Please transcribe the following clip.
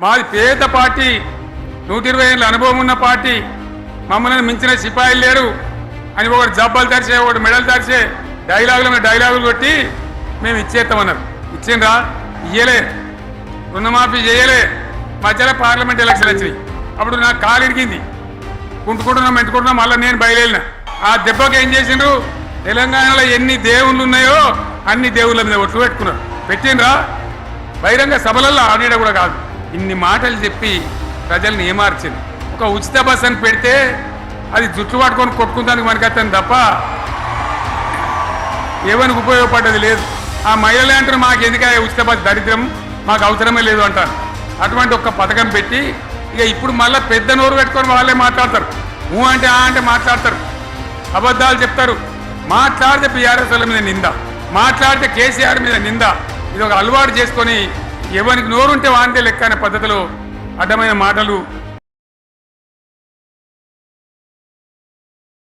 మాది పేద పార్టీ. నూట ఇరవై ఏళ్ళ అనుభవం ఉన్న పార్టీ. మమ్మల్ని మించిన సిపాయిలు లేరు. అని ఒకటి జబ్బలు తరిచే ఒకటి మెడలు తరిచే డైలాగులు మీద డైలాగులు కొట్టి మేము ఇచ్చేస్తామన్నారు. ఇచ్చిండ్రా? ఇయ్యలే. రుణమాఫీ చేయలే. మధ్యలో పార్లమెంట్ ఎలక్షన్ వచ్చినాయి. అప్పుడు నాకు కాలు ఇరిగింది. కుంటుకుంటున్నాం మెంటుకుంటున్నాం మళ్ళీ నేను బయలుదేరిన. ఆ దెబ్బకి ఏం చేసిండ్రు? తెలంగాణలో ఎన్ని దేవుళ్ళు ఉన్నాయో అన్ని దేవుళ్ళ మీద ఒట్లు పెట్టుకున్నారు. పెట్టిండ్రా? బహిరంగ సభలలో ఆడిడ కూడా కాదు. ఇన్ని మాటలు చెప్పి ప్రజల్ని ఏమార్చింది ఒక ఉచిత బస్ అని పెడితే అది జుట్టు పట్టుకొని కొట్టుకుందానికి మనకత్తాను తప్ప ఏమనికి ఉపయోగపడ్డది లేదు. ఆ మహిళలే అంటారు మాకు ఎందుకంటే ఉచిత బస్ దరిద్రం? మాకు అవసరమే లేదు అంటారు. అటువంటి ఒక పథకం పెట్టి ఇక ఇప్పుడు మళ్ళీ పెద్ద నోరు పెట్టుకొని వాళ్ళే మాట్లాడతారు. ఊ అంటే ఆ అంటే మాట్లాడతారు. అబద్ధాలు చెప్తారు. మాట్లాడితే బీఆర్ఎస్ వాళ్ళ మీద నింద. మాట్లాడితే కేసీఆర్ మీద నింద. ఇది ఒక అలవాటు చేసుకొని ఎవరికి నోరుంటే వాంతే లెక్క అనే పద్ధతిలో అడ్డమైన మాటలు